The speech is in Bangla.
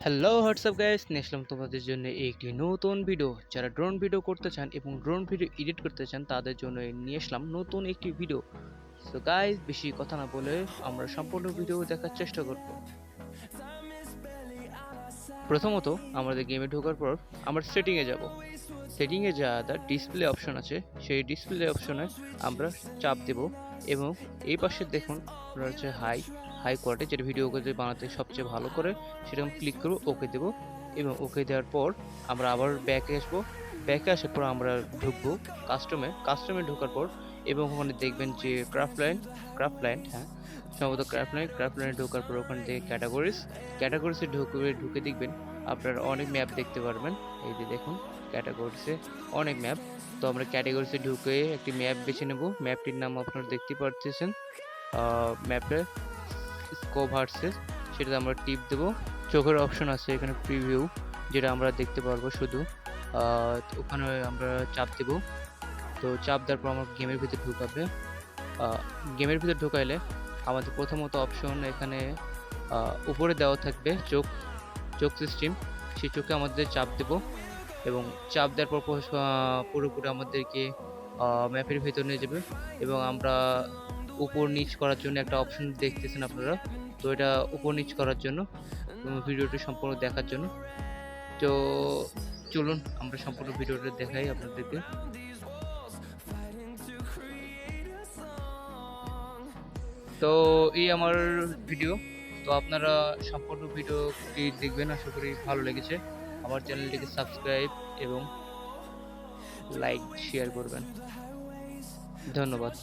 হ্যালো হোয়াটসঅ্যাপ গাইস নিয়ে আসলাম তোমাদের জন্য একটি নতুন ভিডিও যারা ড্রোন ভিডিও করতে চান এবং ড্রোন ভিডিও এডিট করতে চান, তাদের জন্য নিয়ে আসলাম নতুন একটি ভিডিও সো গাইস বেশি কথা না বলে আমরা সম্পূর্ণ ভিডিও দেখার চেষ্টা করব। প্রথমত আমাদের গেমে ঢোকার পর আমরা সেটিংয়ে যাব। সেটিংয়ে যা ডিসপ্লে অপশন আছে। সেই ডিসপ্লে অপশনে আমরা চাপ দেব এবং এই পাশে দেখুন হচ্ছে হাই হাই কোয়ালিটি যেটা ভিডিও করতে বানাতে সবচেয়ে ভালো করে সেরকম ক্লিক করব ওকে দেব এবং ওকে দেওয়ার পর আমরা আবার ব্যাকে আসব। ব্যাকে আসার পর আমরা ঢুকবো কাস্টমে কাস্টমে ঢোকার পর এবং ওখানে দেখবেন যে ক্রাফট লাইন ক্রাফট লাইন হ্যাঁ? সম্ভবত ক্রাফট লাইন ক্রাফট লাইনে ঢোকার পর ওখান থেকে ক্যাটাগরিজ ক্যাটাগরিসে ঢুকে ঢুকে দেখবেন আপনারা অনেক ম্যাপ দেখতে পারবেন। এই যে দেখুন ক্যাটাগরিজে অনেক ম্যাপ তো আমরা ক্যাটাগরিসে ঢুকে একটি ম্যাপ বেছে নেব। ম্যাপটির নাম আপনারা দেখতে পাচ্ছেন ম্যাপে স্কোপ ভার্সেস সেটাতে আমরা টিপ দেবো। চোখের অপশন আছে এখানে প্রিভিউ যেটা আমরা দেখতে পারব শুধু। ওখানে আমরা চাপ দেবো। তো চাপ দেওয়ার পর আমার গেমের ভিতরে ঢুকাবে। গেমের ভিতরে ঢুকাইলে আমাদের প্রথমত অপশন এখানে উপরে দেওয়া থাকবে চোখ চোখ সিস্টেম সেই চোখে আমাদের চাপ দেব। এবং চাপ দেওয়ার পর পুরোপুরি আমাদেরকে ম্যাপের ভিতর নিয়ে যাবে। এবং আমরা উপর নিচ করার জন্য একটা অপশন দেখতেছেন আপনারা। তো এটা উপর নিচ করার জন্য ভিডিওটি সম্পূর্ণ দেখার জন্য। তো চলুন, আমরা সম্পূর্ণ ভিডিওটা দেখাই আপনাদেরকে। তো এই আমার ভিডিও। তো আপনারা সম্পূর্ণ ভিডিওটি দেখবেন, আশা করি ভালো লেগেছে। আমার চ্যানেলটিকে সাবস্ক্রাইব এবং লাইক, শেয়ার করবেন। ধন্যবাদ।